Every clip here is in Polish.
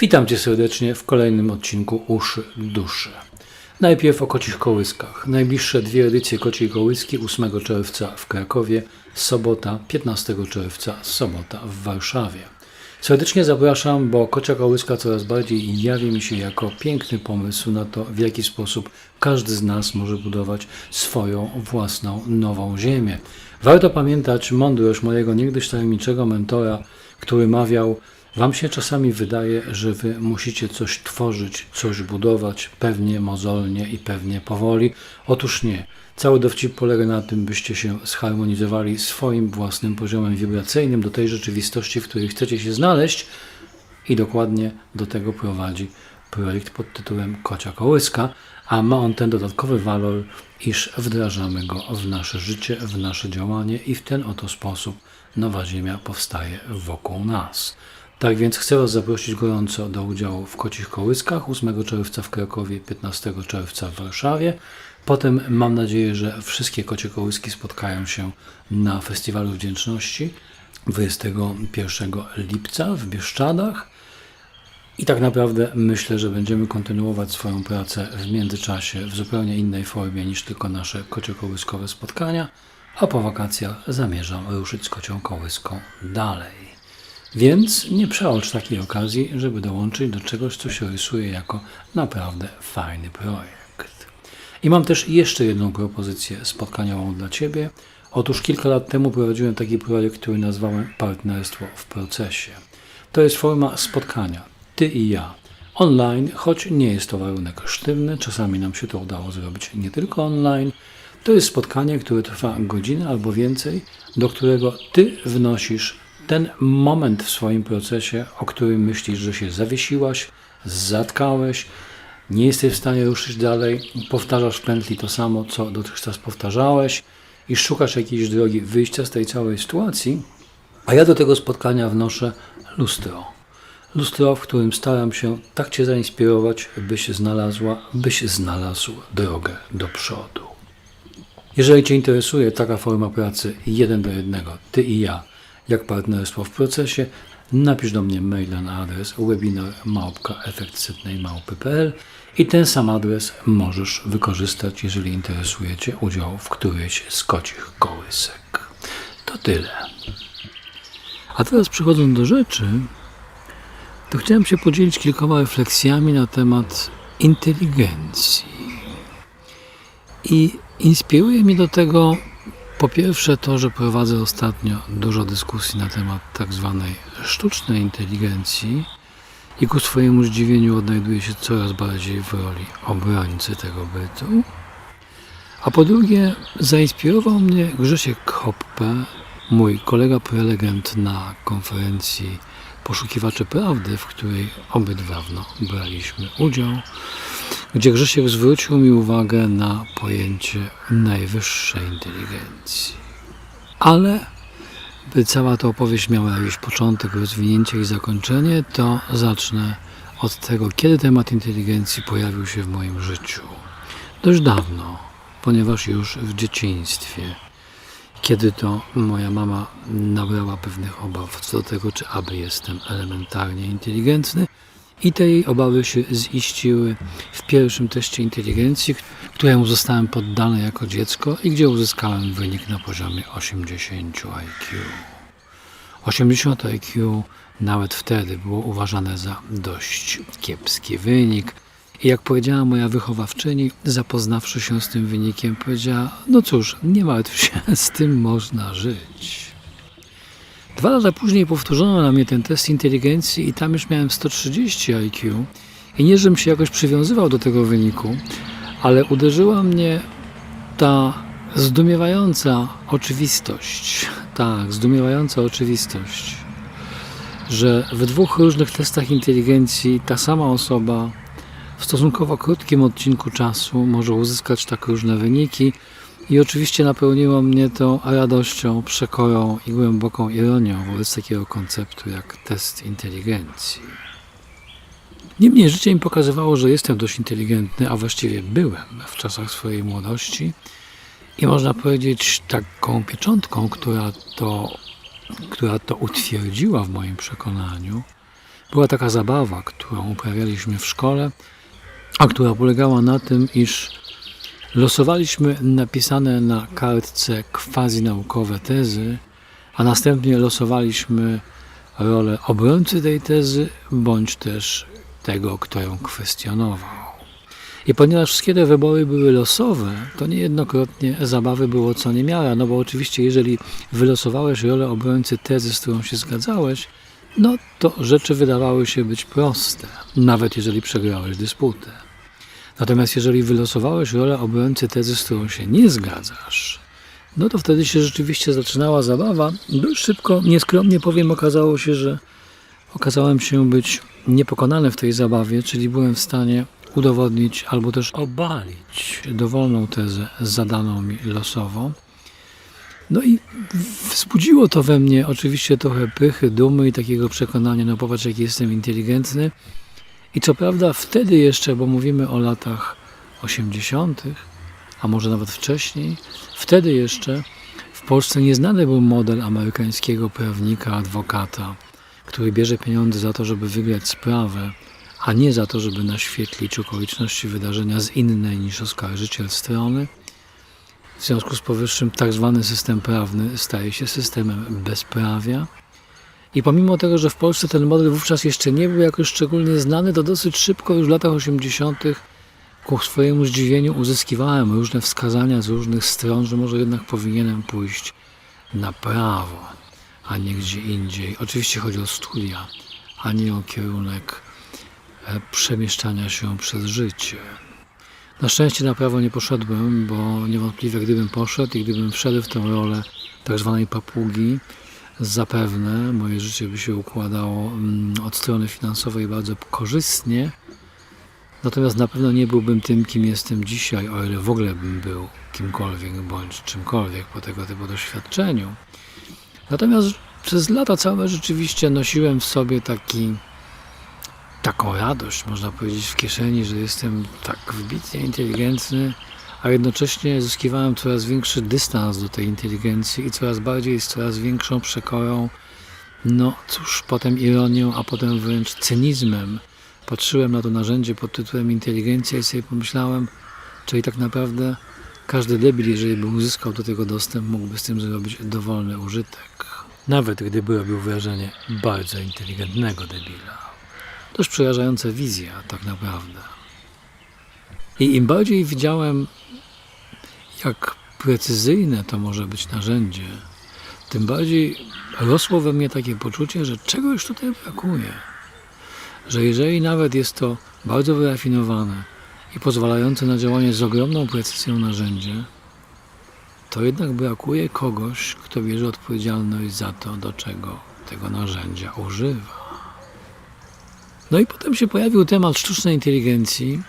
Witam Cię serdecznie w kolejnym odcinku Uszy Duszy. Najpierw o kocich kołyskach. Najbliższe dwie edycje kociej kołyski 8 czerwca w Krakowie, sobota 15 czerwca, sobota w Warszawie. Serdecznie zapraszam, bo kocia kołyska coraz bardziej jawi mi się jako piękny pomysł na to, w jaki sposób każdy z nas może budować swoją własną nową ziemię. Warto pamiętać mądrość mojego niegdyś tajemniczego mentora, który mawiał: Wam się czasami wydaje, że wy musicie coś tworzyć, coś budować, pewnie mozolnie i pewnie powoli. Otóż nie. Cały dowcip polega na tym, byście się zharmonizowali swoim własnym poziomem wibracyjnym do tej rzeczywistości, w której chcecie się znaleźć i dokładnie do tego prowadzi projekt pod tytułem Kocia Kołyska, a ma on ten dodatkowy walor, iż wdrażamy go w nasze życie, w nasze działanie i w ten oto sposób nowa Ziemia powstaje wokół nas. Tak więc chcę Was zaprosić gorąco do udziału w Kocich Kołyskach 8 czerwca w Krakowie, 15 czerwca w Warszawie. Potem mam nadzieję, że wszystkie kocie kołyski spotkają się na Festiwalu Wdzięczności 21 lipca w Bieszczadach. I tak naprawdę myślę, że będziemy kontynuować swoją pracę w międzyczasie w zupełnie innej formie niż tylko nasze kociokołyskowe spotkania, a po wakacjach zamierzam ruszyć z kocią kołyską dalej. Więc nie przeocz takiej okazji, żeby dołączyć do czegoś, co się rysuje jako naprawdę fajny projekt. I mam też jeszcze jedną propozycję spotkaniową dla Ciebie. Otóż kilka lat temu prowadziłem taki projekt, który nazwałem Partnerstwo w procesie. To jest forma spotkania, Ty i ja. Online, choć nie jest to warunek sztywny, czasami nam się to udało zrobić nie tylko online. To jest spotkanie, które trwa godzinę albo więcej, do którego Ty wnosisz ten moment w swoim procesie, o którym myślisz, że się zawiesiłaś, zatkałeś, nie jesteś w stanie ruszyć dalej, powtarzasz w pętli to samo, co dotychczas powtarzałeś i szukasz jakiejś drogi wyjścia z tej całej sytuacji, a ja do tego spotkania wnoszę lustro. Lustro, w którym staram się tak Cię zainspirować, byś znalazła, byś znalazł drogę do przodu. Jeżeli Cię interesuje taka forma pracy jeden do jednego, Ty i ja, jak partnerstwo w procesie, napisz do mnie maila na adres webinar.efektsetnej.pl i ten sam adres możesz wykorzystać, jeżeli interesuje Cię udział w którejś z kocich kołysek. To tyle. A teraz przechodząc do rzeczy, to chciałem się podzielić kilkoma refleksjami na temat inteligencji. I inspiruje mnie do tego po pierwsze to, że prowadzę ostatnio dużo dyskusji na temat tak zwanej sztucznej inteligencji i ku swojemu zdziwieniu odnajduję się coraz bardziej w roli obrońcy tego bytu. A po drugie zainspirował mnie Grzesiek Hoppe, mój kolega prelegent na konferencji Poszukiwacze Prawdy, w której obydwawno braliśmy udział, gdzie Grzesiek zwrócił mi uwagę na pojęcie najwyższej inteligencji. Ale by cała ta opowieść miała już początek, rozwinięcie i zakończenie, to zacznę od tego, kiedy temat inteligencji pojawił się w moim życiu. Dość dawno, ponieważ już w dzieciństwie kiedy to moja mama nabrała pewnych obaw co do tego, czy aby jestem elementarnie inteligentny. I te jej obawy się ziściły w pierwszym teście inteligencji, któremu zostałem poddany jako dziecko i gdzie uzyskałem wynik na poziomie 80 IQ. 80 IQ nawet wtedy było uważane za dość kiepski wynik, i jak powiedziała moja wychowawczyni, zapoznawszy się z tym wynikiem, powiedziała: No cóż, nie martw się, z tym można żyć. Dwa lata później powtórzono na mnie ten test inteligencji, i tam już miałem 130 IQ. I nie, żebym się jakoś przywiązywał do tego wyniku, ale uderzyła mnie ta zdumiewająca oczywistość. Tak, zdumiewająca oczywistość, że w dwóch różnych testach inteligencji ta sama osoba w stosunkowo krótkim odcinku czasu może uzyskać tak różne wyniki i oczywiście napełniło mnie to radością, przekorą i głęboką ironią wobec takiego konceptu jak test inteligencji. Niemniej życie mi pokazywało, że jestem dość inteligentny, a właściwie byłem w czasach swojej młodości i można powiedzieć taką pieczątką, która to, która to utwierdziła w moim przekonaniu, była taka zabawa, którą uprawialiśmy w szkole, a która polegała na tym, iż losowaliśmy napisane na kartce quasi-naukowe tezy, a następnie losowaliśmy rolę obrońcy tej tezy, bądź też tego, kto ją kwestionował. I ponieważ wszystkie te wybory były losowe, to niejednokrotnie zabawy było co niemiara, no bo oczywiście jeżeli wylosowałeś rolę obrońcy tezy, z którą się zgadzałeś, no to rzeczy wydawały się być proste, nawet jeżeli przegrałeś dysputę. Natomiast jeżeli wylosowałeś rolę obrońcy tezy, z którą się nie zgadzasz, no to wtedy się rzeczywiście zaczynała zabawa. Dość szybko, nieskromnie powiem, okazało się, że okazałem się być niepokonany w tej zabawie, czyli byłem w stanie udowodnić albo też obalić dowolną tezę zadaną mi losowo. No i wzbudziło to we mnie oczywiście trochę pychy, dumy i takiego przekonania, no popatrz jaki jestem inteligentny. I co prawda wtedy jeszcze, bo mówimy o latach 80., a może nawet wcześniej, wtedy jeszcze w Polsce nieznany był model amerykańskiego prawnika, adwokata, który bierze pieniądze za to, żeby wygrać sprawę, a nie za to, żeby naświetlić okoliczności wydarzenia z innej niż oskarżyciel strony. W związku z powyższym tak zwany system prawny staje się systemem bezprawia. I pomimo tego, że w Polsce ten model wówczas jeszcze nie był jakoś szczególnie znany, to dosyć szybko już w latach 80. ku swojemu zdziwieniu uzyskiwałem różne wskazania z różnych stron, że może jednak powinienem pójść na prawo, a nie gdzie indziej. Oczywiście chodzi o studia, a nie o kierunek e, przemieszczania się przez życie. Na szczęście na prawo nie poszedłem, bo niewątpliwie gdybym poszedł i gdybym wszedł w tę rolę tak zwanej papugi, zapewne moje życie by się układało mm, od strony finansowej bardzo korzystnie. Natomiast na pewno nie byłbym tym, kim jestem dzisiaj, o ile w ogóle bym był kimkolwiek bądź czymkolwiek po tego typu doświadczeniu. Natomiast przez lata całe rzeczywiście nosiłem w sobie taki, taką radość, można powiedzieć, w kieszeni, że jestem tak wybitnie inteligentny, a jednocześnie zyskiwałem coraz większy dystans do tej inteligencji i coraz bardziej z coraz większą przekorą, no cóż, potem ironią, a potem wręcz cynizmem patrzyłem na to narzędzie pod tytułem inteligencja i sobie pomyślałem, czyli tak naprawdę każdy debil, jeżeli by uzyskał do tego dostęp, mógłby z tym zrobić dowolny użytek. Nawet gdyby robił wrażenie bardzo inteligentnego debila. Dość przerażająca wizja, tak naprawdę. I im bardziej widziałem, jak precyzyjne to może być narzędzie, tym bardziej rosło we mnie takie poczucie, że czegoś tutaj brakuje. Że jeżeli nawet jest to bardzo wyrafinowane i pozwalające na działanie z ogromną precyzją narzędzie, to jednak brakuje kogoś, kto bierze odpowiedzialność za to, do czego tego narzędzia używa. No i potem się pojawił temat sztucznej inteligencji,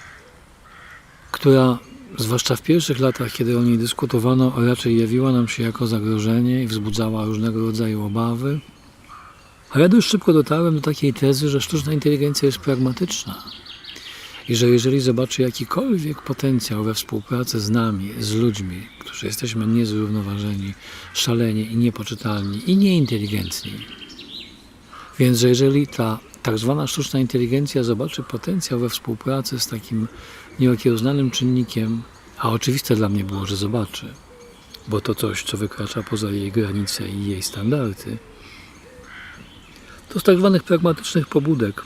która zwłaszcza w pierwszych latach, kiedy o niej dyskutowano, raczej jawiła nam się jako zagrożenie i wzbudzała różnego rodzaju obawy. A ja dość szybko dotarłem do takiej tezy, że sztuczna inteligencja jest pragmatyczna i że jeżeli zobaczy jakikolwiek potencjał we współpracy z nami, z ludźmi, którzy jesteśmy niezrównoważeni, szaleni i niepoczytalni i nieinteligentni, więc że jeżeli ta tak zwana sztuczna inteligencja zobaczy potencjał we współpracy z takim nieokiełznanym czynnikiem, a oczywiste dla mnie było, że zobaczy, bo to coś, co wykracza poza jej granice i jej standardy, to z tak zwanych pragmatycznych pobudek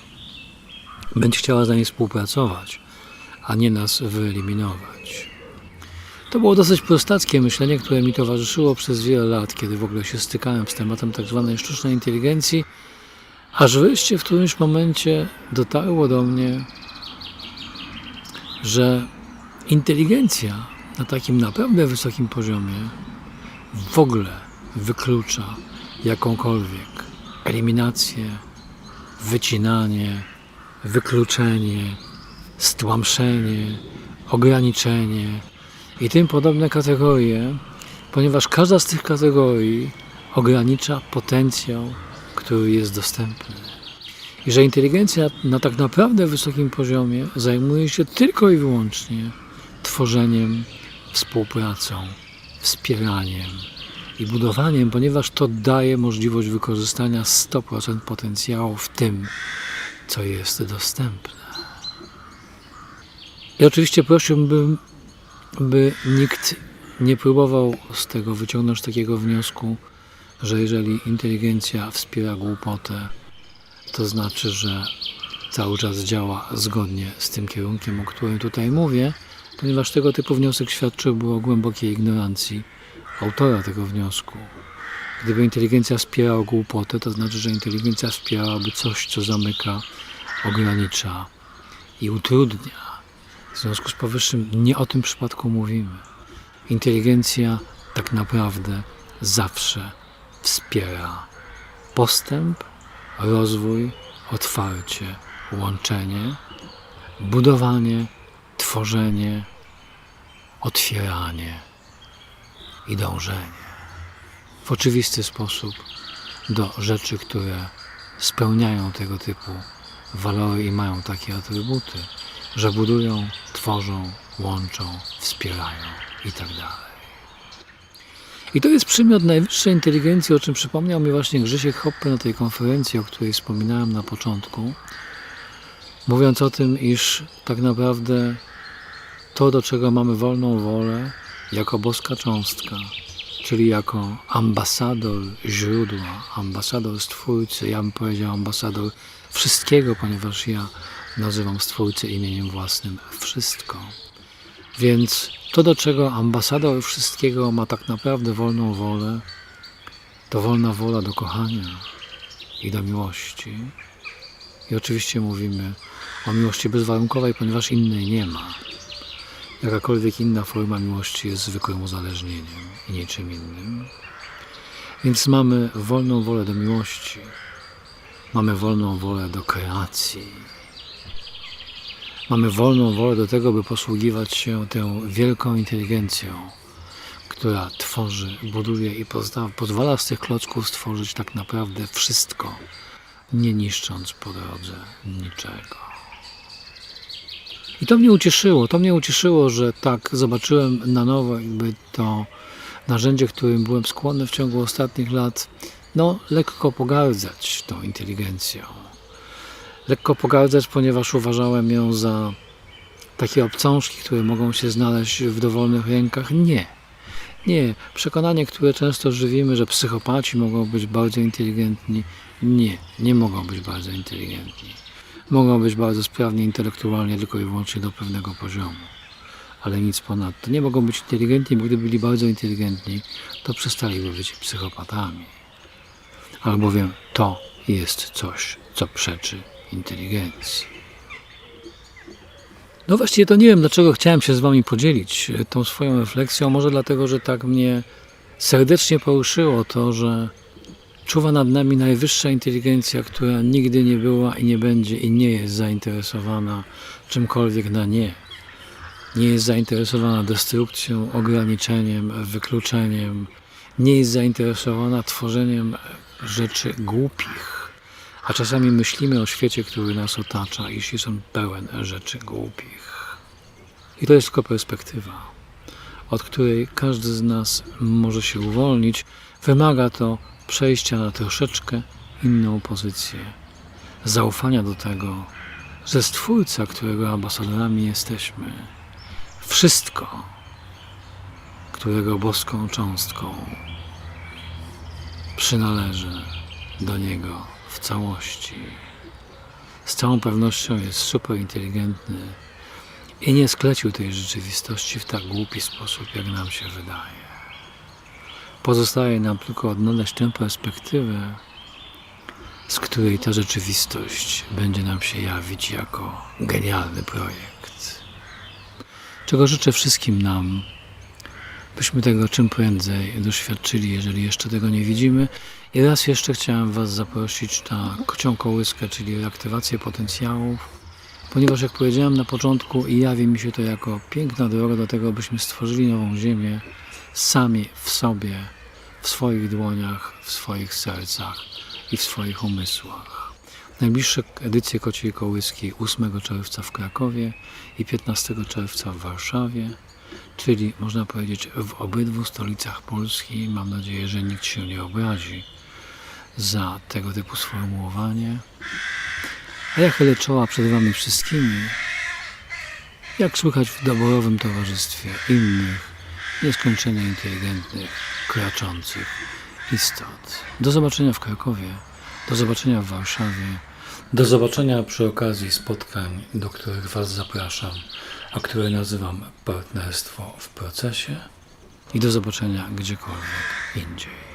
będzie chciała za nie współpracować, a nie nas wyeliminować. To było dosyć prostackie myślenie, które mi towarzyszyło przez wiele lat, kiedy w ogóle się stykałem z tematem tak zwanej sztucznej inteligencji, aż wreszcie w którymś momencie dotarło do mnie, że inteligencja na takim naprawdę wysokim poziomie w ogóle wyklucza jakąkolwiek eliminację, wycinanie, wykluczenie, stłamszenie, ograniczenie i tym podobne kategorie, ponieważ każda z tych kategorii ogranicza potencjał, który jest dostępny. I że inteligencja na tak naprawdę wysokim poziomie zajmuje się tylko i wyłącznie tworzeniem, współpracą, wspieraniem i budowaniem, ponieważ to daje możliwość wykorzystania 100% potencjału w tym, co jest dostępne. I oczywiście prosiłbym, by nikt nie próbował z tego wyciągnąć takiego wniosku, że jeżeli inteligencja wspiera głupotę, to znaczy, że cały czas działa zgodnie z tym kierunkiem, o którym tutaj mówię, ponieważ tego typu wniosek świadczyłby o głębokiej ignorancji autora tego wniosku. Gdyby inteligencja wspierała głupotę, to znaczy, że inteligencja wspierałaby coś, co zamyka, ogranicza i utrudnia. W związku z powyższym nie o tym przypadku mówimy. Inteligencja tak naprawdę zawsze wspiera postęp, rozwój, otwarcie, łączenie, budowanie, tworzenie, otwieranie i dążenie. W oczywisty sposób do rzeczy, które spełniają tego typu walory i mają takie atrybuty, że budują, tworzą, łączą, wspierają i tak. I to jest przymiot najwyższej inteligencji, o czym przypomniał mi właśnie Grzesiek Hoppe na tej konferencji, o której wspominałem na początku, mówiąc o tym, iż tak naprawdę to, do czego mamy wolną wolę, jako boska cząstka, czyli jako ambasador źródła, ambasador Stwórcy, ja bym powiedział ambasador wszystkiego, ponieważ ja nazywam Stwórcę imieniem własnym wszystko. Więc to, do czego ambasador wszystkiego ma tak naprawdę wolną wolę, to wolna wola do kochania i do miłości. I oczywiście mówimy o miłości bezwarunkowej, ponieważ innej nie ma. Jakakolwiek inna forma miłości jest zwykłym uzależnieniem i niczym innym. Więc mamy wolną wolę do miłości, mamy wolną wolę do kreacji, mamy wolną wolę do tego, by posługiwać się tą wielką inteligencją, która tworzy, buduje i pozwala z tych klocków stworzyć tak naprawdę wszystko, nie niszcząc po drodze niczego. I to mnie ucieszyło, to mnie ucieszyło, że tak zobaczyłem na nowo jakby to narzędzie, którym byłem skłonny w ciągu ostatnich lat, no lekko pogardzać tą inteligencją. Lekko pogardzać, ponieważ uważałem ją za takie obcążki, które mogą się znaleźć w dowolnych rękach. Nie. Nie. Przekonanie, które często żywimy, że psychopaci mogą być bardzo inteligentni. Nie. Nie mogą być bardzo inteligentni mogą być bardzo sprawni intelektualnie tylko i wyłącznie do pewnego poziomu, ale nic ponadto. Nie mogą być inteligentni, bo gdyby byli bardzo inteligentni, to przestaliby być psychopatami. Albowiem to jest coś, co przeczy inteligencji. No właściwie to nie wiem, dlaczego chciałem się z Wami podzielić tą swoją refleksją. Może dlatego, że tak mnie serdecznie poruszyło to, że Czuwa nad nami najwyższa inteligencja, która nigdy nie była i nie będzie i nie jest zainteresowana czymkolwiek na nie. Nie jest zainteresowana destrukcją, ograniczeniem, wykluczeniem. Nie jest zainteresowana tworzeniem rzeczy głupich. A czasami myślimy o świecie, który nas otacza, jest on pełen rzeczy głupich. I to jest tylko perspektywa, od której każdy z nas może się uwolnić. Wymaga to przejścia na troszeczkę inną pozycję, zaufania do tego, że Stwórca, którego ambasadorami jesteśmy, wszystko, którego boską cząstką przynależy do Niego w całości. Z całą pewnością jest super inteligentny i nie sklecił tej rzeczywistości w tak głupi sposób, jak nam się wydaje. Pozostaje nam tylko odnaleźć tę perspektywę, z której ta rzeczywistość będzie nam się jawić jako genialny projekt. Czego życzę wszystkim nam, byśmy tego czym prędzej doświadczyli, jeżeli jeszcze tego nie widzimy. I raz jeszcze chciałem Was zaprosić na kocią kołyskę, czyli reaktywację potencjałów, ponieważ jak powiedziałem na początku, jawi mi się to jako piękna droga do tego, byśmy stworzyli nową Ziemię, sami w sobie, w swoich dłoniach, w swoich sercach i w swoich umysłach. Najbliższe edycje Kociej Kołyski 8 czerwca w Krakowie i 15 czerwca w Warszawie, czyli można powiedzieć w obydwu stolicach Polski. Mam nadzieję, że nikt się nie obrazi za tego typu sformułowanie. A ja chylę czoła przed Wami wszystkimi, jak słychać w doborowym towarzystwie innych, nieskończenie inteligentnych, kraczących istot. Do zobaczenia w Krakowie, do zobaczenia w Warszawie, do zobaczenia przy okazji spotkań, do których Was zapraszam, a które nazywam partnerstwo w procesie i do zobaczenia gdziekolwiek indziej.